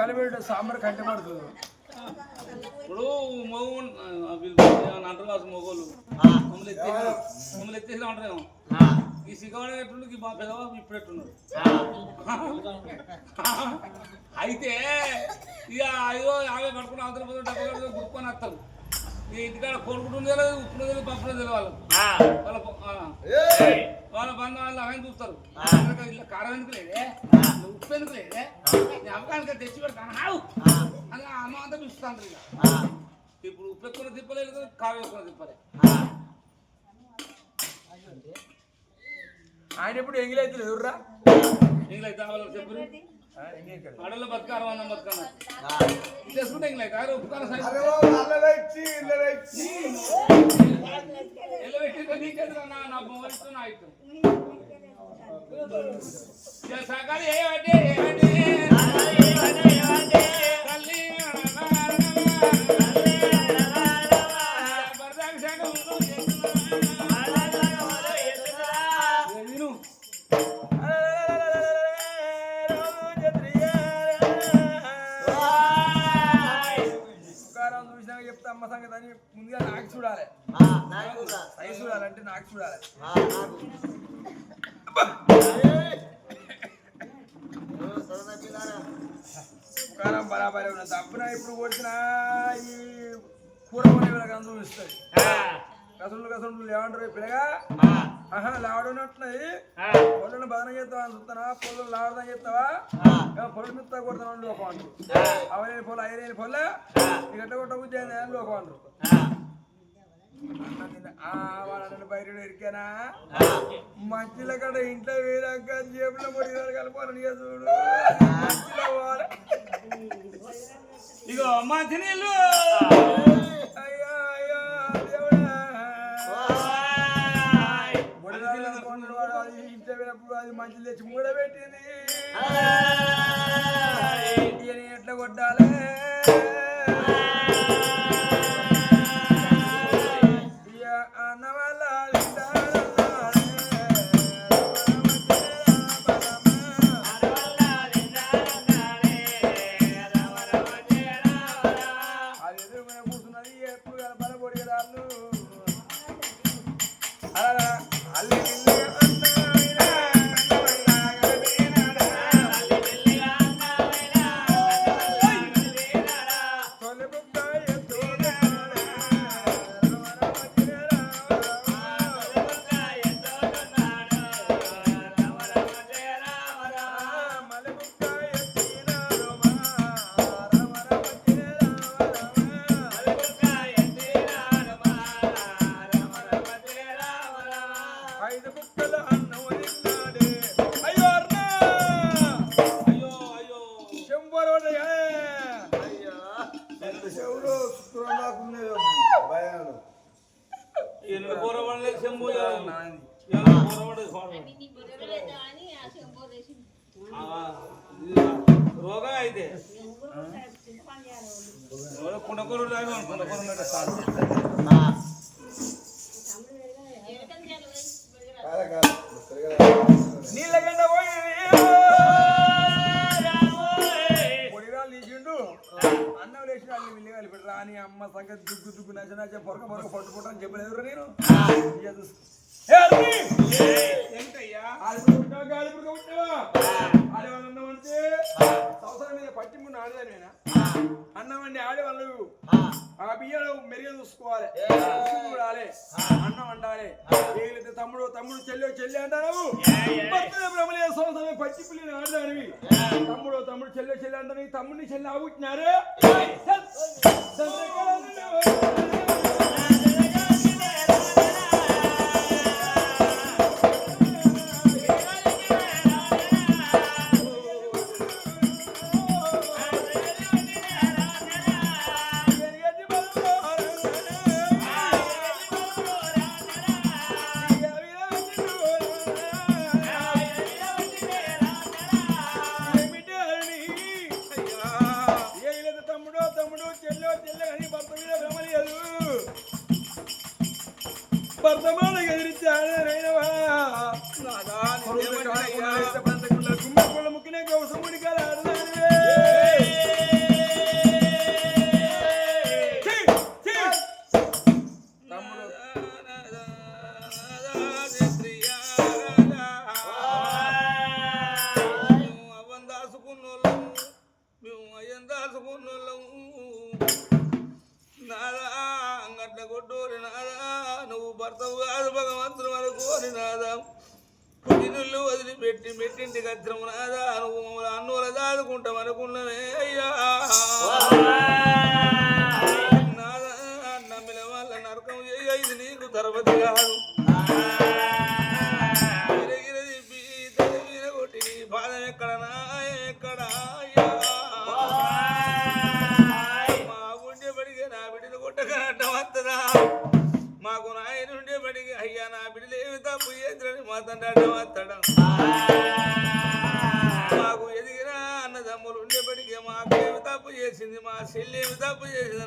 కలిపెట్టు సాంబార్ కంటే పడుతుంది. ఇప్పుడు మగ వీళ్ళు అంటారు కాదు మొగోళ్ళు. మమ్మల్ని ఎత్తేసి మమ్మల్ని ఎత్తేసి అంటారేమో. ఈ సిగవాడ ఈ మా పెదవాడు ఇప్పుడు అయితే ఇక అయ్యో ఆమె కట్టుకుని అవతల పోతే డబ్బా కట్టుకుని గుర్తుకొని వస్తారు. ఈ ఇంటికాడ కొనుక్కుంటుంది తెలియదు ఉప్పుడు తెలియదు పప్పుడు తెలియదు వాళ్ళు వాళ్ళ. వాళ్ళ బంధం వాళ్ళు అవన్నీ చూస్తారు. ఇట్లా కారం ఎందుకు లేదే? ఉప్పు ఎందుకు లేదే? నీ అమ్మకానికి తెచ్చి పెడతాను హావు అని ఆ అమ్మ అంతా పిలుస్తాను ఇక. ఇప్పుడు ఉప్పు ఎక్కువ తిప్పలేదు కారం ఎక్కువ తిప్పలే. ఆయన ఇప్పుడు ఎంగిలైతే ఎదుర్రా ఇంగ్లైతే వాళ్ళకి చెప్పు ఆడలో బతకారు అన్నం బతకన్నా చేసుకుంటే ఇంగ్లైతే ఆరు ఉప్పుకారం సైజ్ ఎల్లబెట్టి నీకెదురు నా నా బొమ్మలతో నా ఇష్టం సకాలి ఏమంటే ఏమంటే తల్లి బరదాకి ముందుగా నాకు చూడాలి. సై చూడాలంటే నాకు చూడాలి. తుకారం బరాబరే ఉన్న తప్పున? ఇప్పుడు కొట్టినా ఈ కూర కొనే ఇస్తుంది కసండ్లు కసండ్లు ఏమంటారు ఈ పిల్లగా? ఆహా లావడనట్టున్నాయి పొలను బదనం చేస్తావా అని చూస్తానా? పొలం లావడం చేస్తావా? పొలం మిత్తా కొడతాను లోకం అంటారు. అవలేని పొలం ఐలేని పొల ఎట్ట కొట్ట బుద్ధి లోకం అంటారు. వాళ్ళని బయట ఇరికానా మంచిల కడ ఇంట్లో వేరాక జేబులో పొడి కలపాలని చూడు. ఇగో మంచి నీళ్ళు అయ్యో ఇంట్లో వెళ్ళినప్పుడు అది మంచి తెచ్చి మూడబెట్టింది. ఎట్లా కొట్టాలి? రోగా అయితే కుండకూర కుండకూర కాల కాల పోయి అన్నం లేచిన వాళ్ళు విల్లి కలిపి రాని అమ్మ సంగతి దుగ్గు దుగ్గు నచ్చ నచ్చ పొరక పొరక పొట్టు పొట్టు అని చెప్పలేదు నేను. పుట్టావా? ఆడేవాళ్ళు. ఆ. బియ్యాలు మెరుగు చూసుకోవాలి. చూడాలి అన్నం వండాలి. తమ్ముడు తమ్ముడు చెల్లి చెల్లి అంటారు. బ్రహ్మలే సంవత్సరమే పచ్చి ఆడదానివి. తమ్ముడు తమ్ముడు చెల్లి చెల్లి అంటారు. తమ్ముడిని చెల్లి ఆగుతున్నారు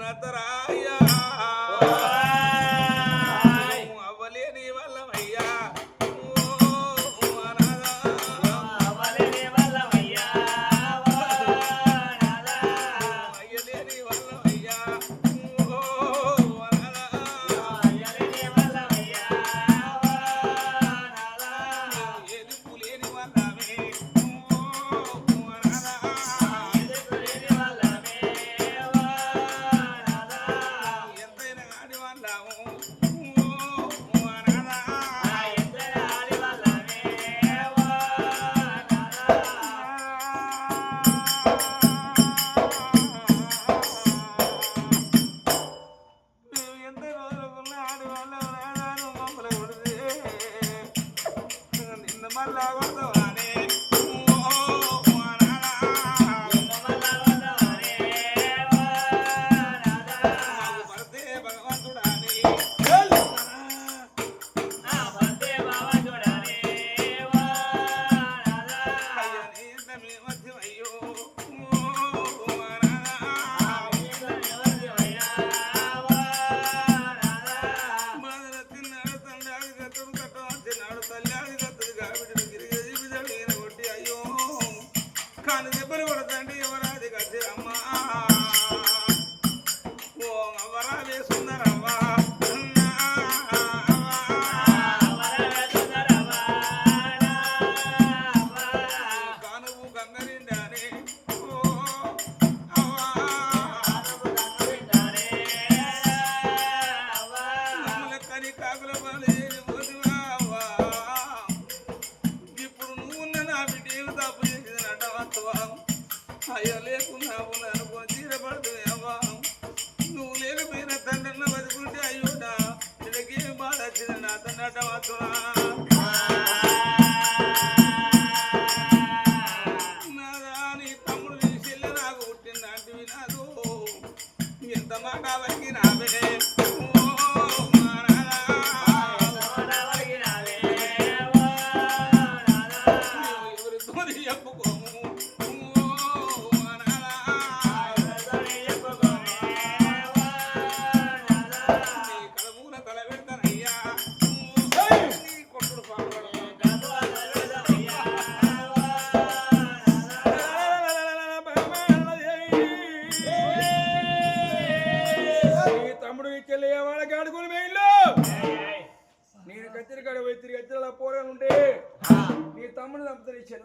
జనతరాయ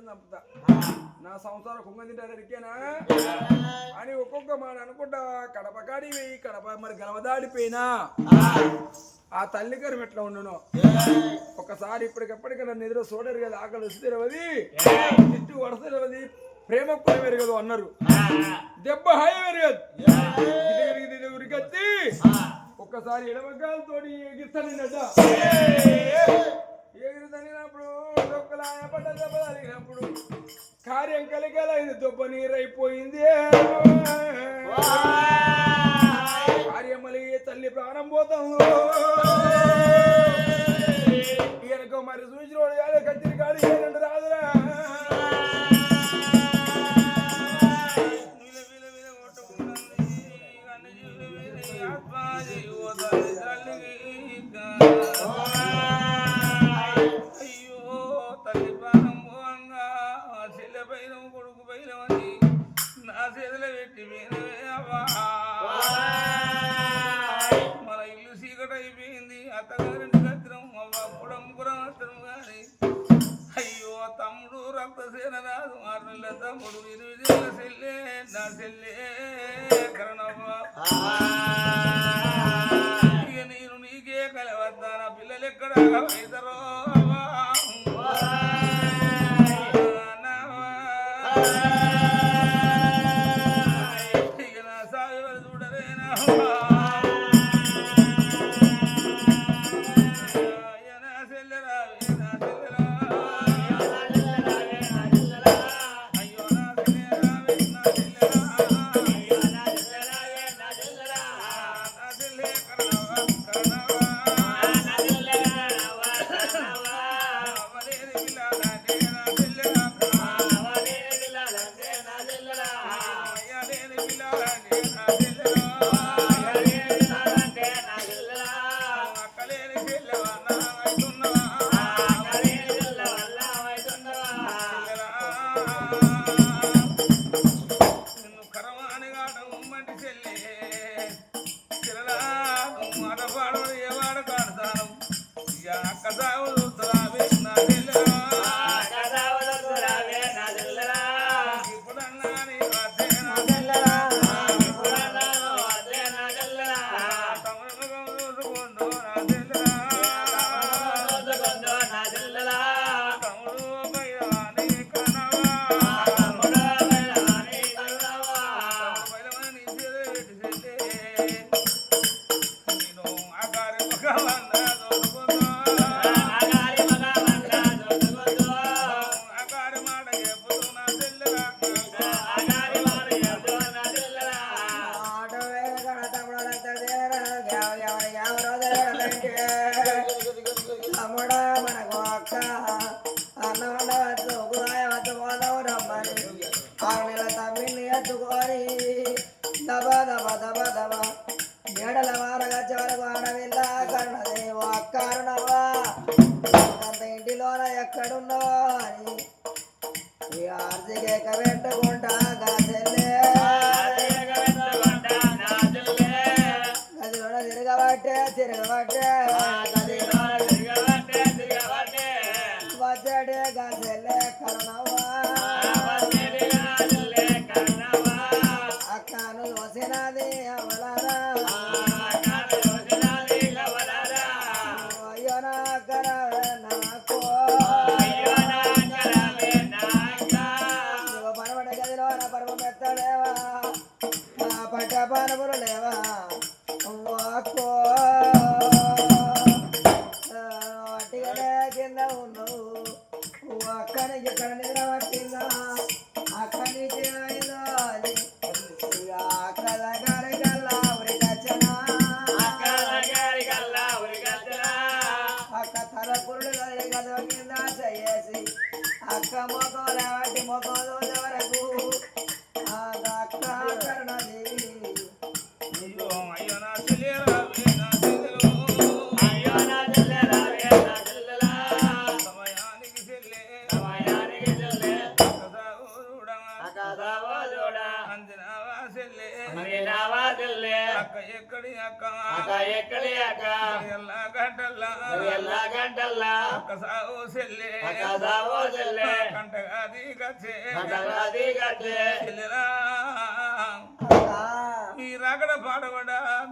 నా సంసారం కుంగం తింటాడు అని ఒక్కొక్క మాట అనుకుంటా కడప కాడి కడప మరి గలవదాడిపోయినా ఆ తల్లి గారు ఎట్లా ఉండను? ఒకసారి ఇప్పటికప్పటికి నన్ను ఎదురు చూడరు కదా ఆకలి వస్తే రవది తిట్టు వడస ప్రేమ కూడా పెరగదు అన్నారు. దెబ్బ హాయి పెరగదు. ఒక్కసారి ఎడమకాలతోటి ఎగిస్తాను ఎగిరి తనినప్పుడు డొక్కలాయ పడ్డ దెబ్బ కార్యం కలిగేలా దొబ్బ నీరైపోయింది. కార్యం మలిగి తల్లి ప్రాణం పోతాం casal దబ దబ దబ అక్కడికి ఇక్కడ నిలవకిందా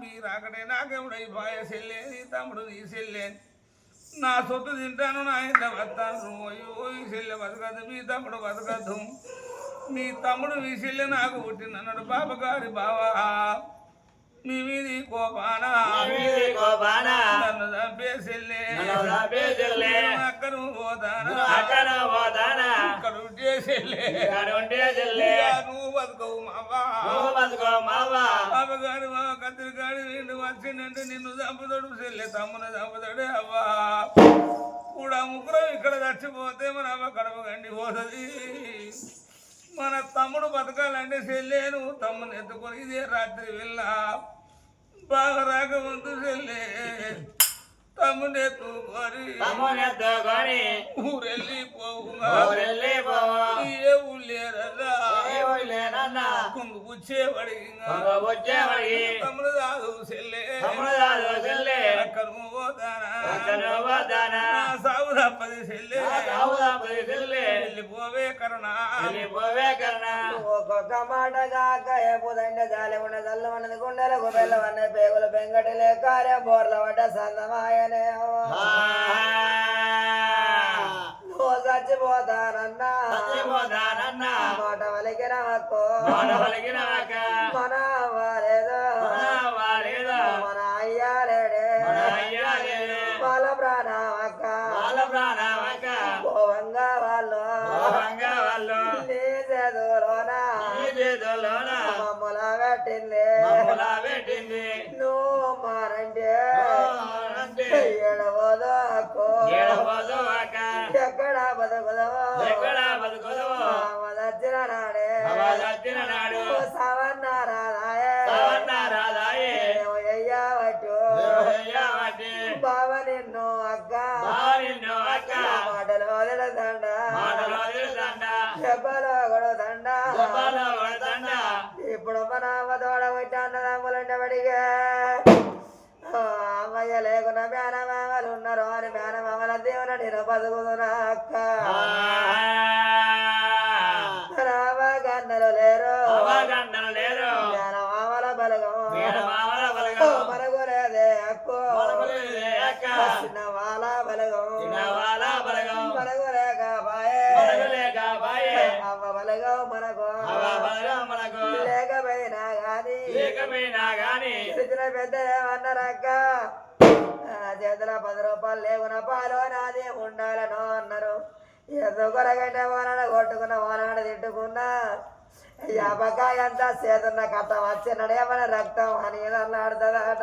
మీ రాకడే నాకేముడై బాయ సెల్లే నీ తమ్ముడు నీ సెల్లే నా సొత్తు తింటాను నా ఇంత బతాను అయ్యో ఈ చెల్లె బతకద్దు మీ తమ్ముడు బతకద్దు మీ తమ్ముడు మీ సెల్లె నాకు పుట్టినన్నాడు బాబగారి బావా. నీవిది గోపాన అక్కను పోతానా. అక్కడ పోతానా. ఇక్కడ ఉండేసిల్లే నువ్వు బతుకవు మావా. బతుకో మావా. అమ్మగారు మా కత్తిరికాడు నిన్ను వచ్చిందంటే నిన్ను చంపుతాడు చెల్లె. తమ్మున చంపుతాడే అవ్వా. కూడా ముగ్గురం ఇక్కడ చచ్చిపోతే మన అమ్మ కడప గండి పోతుంది. మన తమ్ముడు బతకాలంటే చెల్లేను తమ్ముని ఎత్తుకొని ఇదే రాత్రి వెళ్ళా. బాగా రాకముందు చెల్లే తమ్ముని ఎత్తుకొని ఊరెళ్ళి పోవుగా కుంగు వచ్చేవాడికి వచ్చేవాడికి తమ్ముడు కాదు చెల్లె తమ్ముడు కాదు చెల్లె అక్కను పేగుల పెంకటి లేకారే బోర్ల వడ్డ సందమాయనే. నువ్వు చచ్చిపోతానన్నా మాట వలికిన హక్కు నాడే. సవన్న రాదాయే అయ్యావట్టు బావ నిన్ను అక్క. మాటలు వదలదండ చెప్పలో కొడదండ ఇప్పుడు మన తోడ అమ్మయ్య లేకున్నా మేనమామలు ఉన్నారు. అని మేనమామల దేవుని నేను బతుకుతున్నా అక్క మనకు. లేకపోయినా గాని. ఇచ్చిన పెద్ద ఏమన్నారక్క? చేతుల పది రూపాయలు లేకున్న పాలు నాది ఉండాలను అన్నారు. ఎందుకొరగంటే వానాడ కొట్టుకున్న వానాడ తిట్టుకున్నా? యాపకాయ అంతా చేతున్న కట్ట వచ్చినాడు ఏమన్నా రక్తం అని అన్నాడుతుందట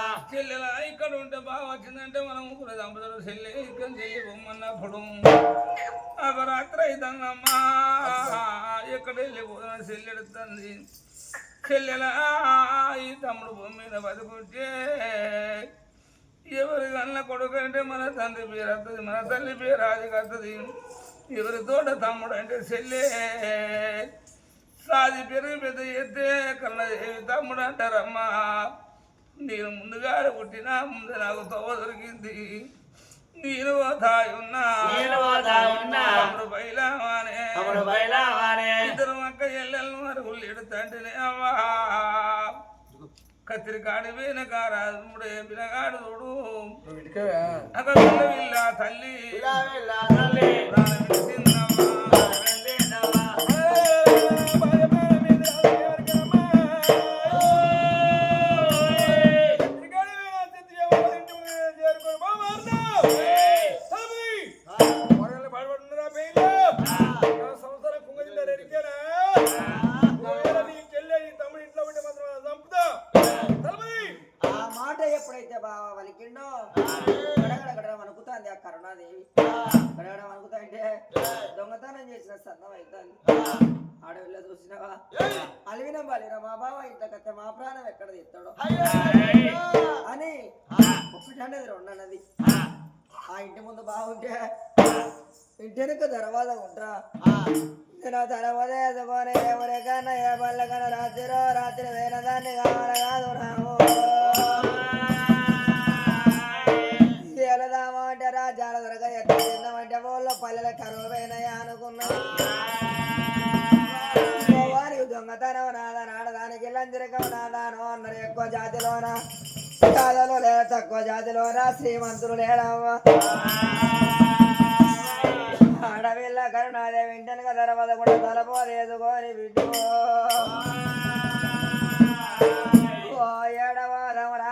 ఇక్కడ ఉంటే బాగా వచ్చిందంటే మనం కూడా దంపతులు చెల్లి ఇక్కడ చెల్లి బొమ్మన్నప్పుడు అపరాత్రి అయితమ్మా ఎక్కడ వెళ్ళిపోతున్నా చెల్లెడుతుంది చెల్లెలా ఈ తమ్ముడు భూమి మీద బతుకుంటే ఎవరి కన్న కొడుకు అంటే మన తండ్రి పేరు వస్తుంది మన తల్లి పేరు అది కత్తది ఎవరి తోట తమ్ముడు అంటే చెల్లె. సాది పెరిగి పెద్ద ఎత్తే కన్న తమ్ముడు అంటారమ్మా. నేను ముందుగా పుట్టినా ముందు నాకు తవ్వ దొరికింది. నేను బయలామానే ఇద్దరు అక్క ఎల్లెళ్ళు మరుగులు ఎడుతంటేనే అవ్వా. కత్తిరికాడి పోయిన కారాముడే పిల్లగాడు చూడు. అక్కడ తల్లి. రాత్రి అంటే రాజ్యాల దొరక ఎక్కడ తిన్నామంటే వాళ్ళ పల్లెల కరువు అనుకున్నా వారికి దొంగతనం నాదా నాడదానికి లంజరకం నాదాను అన్నారు ఎక్కువ జాతిలోన కాదలో లేదా తక్కువ జాతిలోన శ్రీమంతులు లేడమ్మా ఆడవిల్ల కరుణాదేవి వింటనుక ధరవద కూడా తలపో వేసుకొని బిడ్డు ఓ ఏడవ రమరా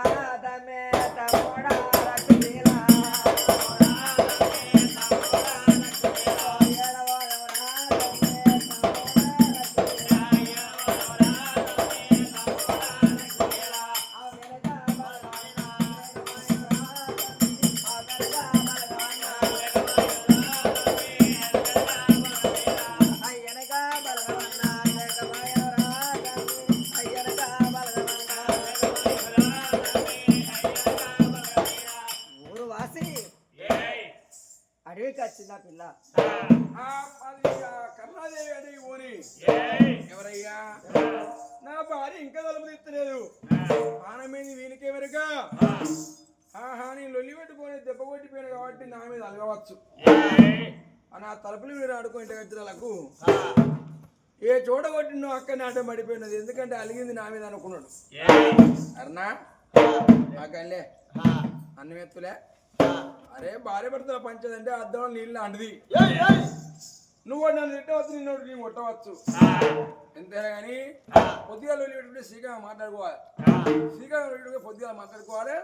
కొట్టిపోయాను కాబట్టి నా మీద అలగవచ్చు. అని ఆ తలుపులు మీరు ఆడుకో ఇంటి గజ్జలకు ఏ చోట కొట్టినో అక్క నాటం పడిపోయినది. ఎందుకంటే అలిగింది నా మీద అనుకున్నాడు. అన్నం ఎత్తులే. అరే భార్య భర్తల పంచదంటే అద్దం నీళ్ళు లాంటిది. నువ్వు నన్ను తిట్టవచ్చు నిన్ను నీ కొట్టవచ్చు. ఎంతైనా కానీ పొద్దుగా పెట్టుకుంటే శ్రీగా మాట్లాడుకోవాలి. శ్రీగా పెట్టుకుంటే పొద్దుగా మాట్లాడుకోవాలి.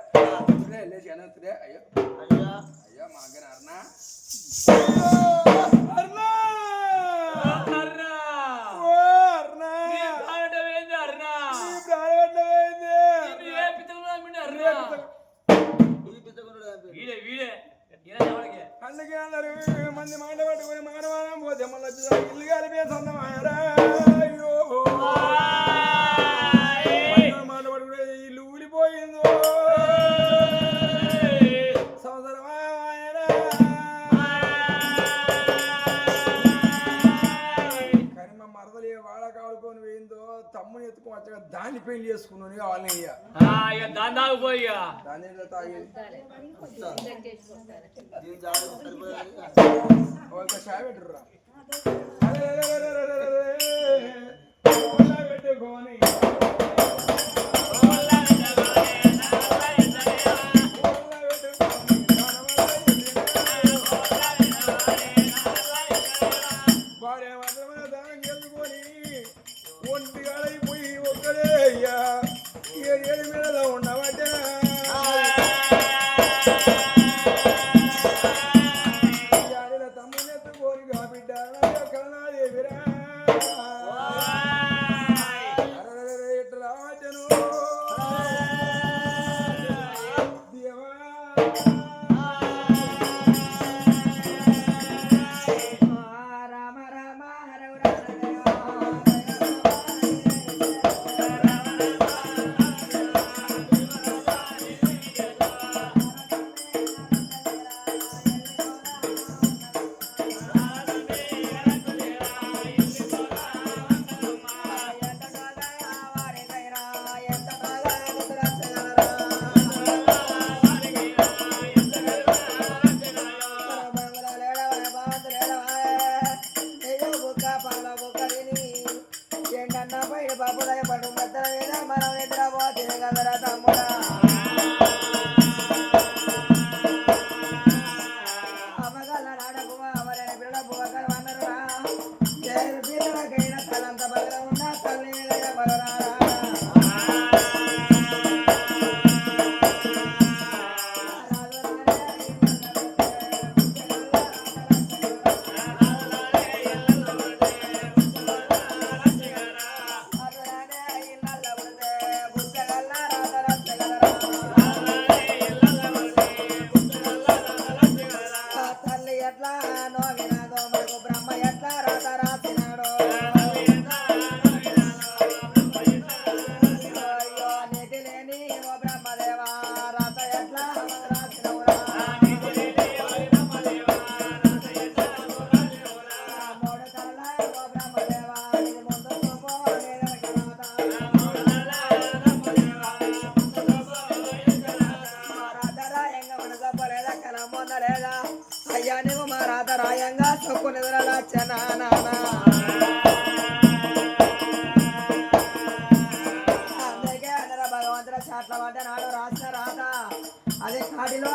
ఇదే లేచి అనంతరే అయ్యో. అయ్యో. మా అగ్గర అర్నా అర్నా అందుకే అందరు మంది మాట పట్టుకుని మానవానం పోతే మళ్ళీ ఇల్లు కలిపే సొంతం అయ్యో వచ్చాక దాన్ని పెళ్ళి చేసుకున్నాను వాళ్ళని ఇయ్య. దాని తాగేది దీని అరే, అరే, అరే. ఒళ్ళో పెట్టుకొని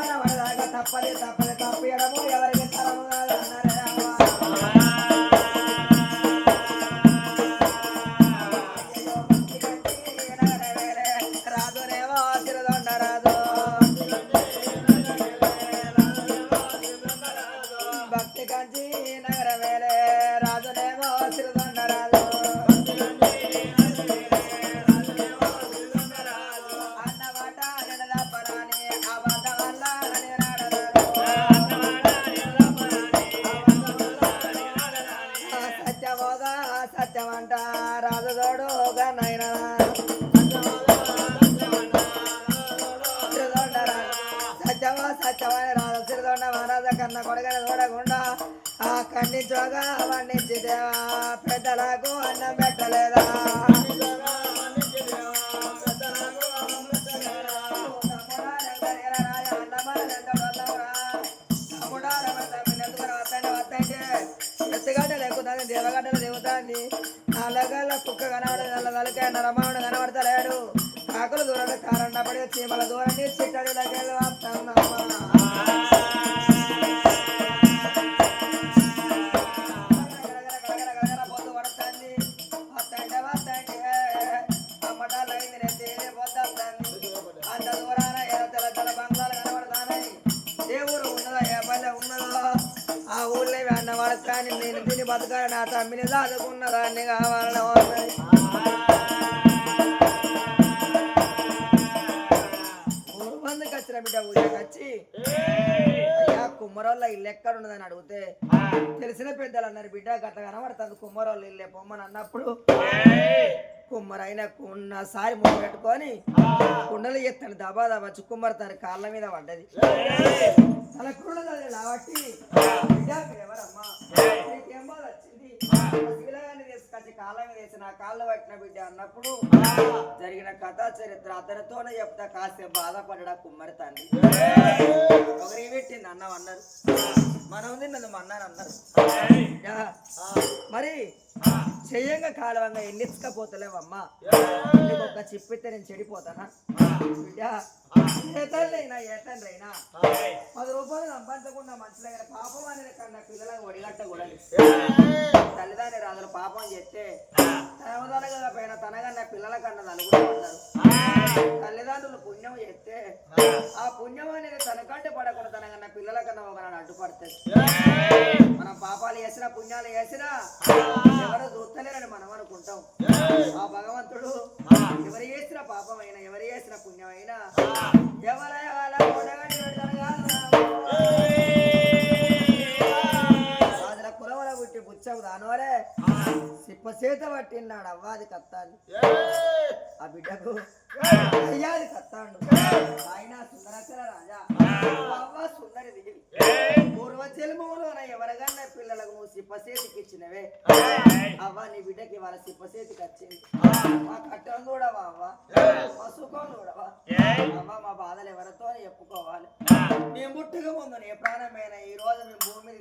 కాటిలో పడదాకా తప్పది తప్పది ఎవరికి తరము అన్నారు. కుమ్మరోళ్ళ ఇల్లు ఎక్కడ ఉన్నదని అడిగితే తెలిసిన పెద్దలు అన్నారు బిడ్డ గట్ల కనబడుతుంది కుమ్మరోళ్ళ ఇల్లే పొమ్మని అన్నప్పుడు కుమ్మరైన ఉన్నసారి ముందు పెట్టుకొని కుండలు ఎత్తాను దబా దబా చుక్కుమ్మర తన కాళ్ళ మీద పడ్డది. తన కుండలు కాబట్టి బిడ్డ మీరెవరమ్మా నీకేం బాధ తీసుకొచ్చి కాళ్ళ మీద వేసి నా కాళ్ళు పట్టిన బిడ్డ అన్నప్పుడు జరిగిన కథా చరిత్ర అతనితోనే చెప్తా. కాసేపు బాధపడడా కుమ్మరి తండ్రి. ఒకరి పెట్టింది అన్నం అన్నారు. మనం తిన్నది మన్నాను అన్నారు. యా. మరి చెయ్యంగా కాలవంగా ఎన్నిచ్చకపోతలేవమ్మా నీకు ఒక చెప్పితే నేను చెడిపోతానా? బిడ్డ ఏ తల్లైనా ఏ తండ్రైనా పది రూపాయలు సంపాదించకుండా మంచి దగ్గర పాపం అనేది కన్నా పిల్లలకు ఒడిగట్టకూడదు తల్లిదండ్రి రాజులు పాపం చేస్తే తనదనగా పైన తనగన్న పిల్లల కన్నా నలుగురు ఉన్నారు తల్లిదండ్రులు పుణ్యం చేస్తే ఆ పుణ్యం అనేది తనకంటే పడకుండా తనకన్నా పిల్లల కన్నా ఒక నాడు అడ్డుపడుతుంది మనం పాపాలు చేసినా పుణ్యాలు చేసినా ఎవరు చూస్తలేరని మనం అనుకుంటాం. ఆ భగవంతుడు ఎవరు చేసిన పాపమైనా ఎవరు చేసిన పుణ్యమైనా ఎవరైనా కాదు. కులవల పుట్టి బుచ్చకు దానవరే సిప్ప చేత పట్టినాడు అవ్వాది కత్తాన్ని ఆ బిడ్డకు అయ్యాది కత్తాడు ఆయన సుందరచర రాజా. అవ్వ సుందరి దిగి పూర్వ జన్మములోన ఎవరికన్నా పిల్లలకు నువ్వు సిప్పసేతికి ఇచ్చినవే అవ్వ నీ బిడ్డకి వాళ్ళ సిప్పసేతికి వచ్చింది మా కట్టం చూడవా అవ్వ? మా సుఖం చూడవా? అవ్వ మా బాధలు ఎవరితో చెప్పుకోవాలి. మేము పుట్టుక ముందు ఏ ప్రాణమైన? ఈ రోజు మేము భూమి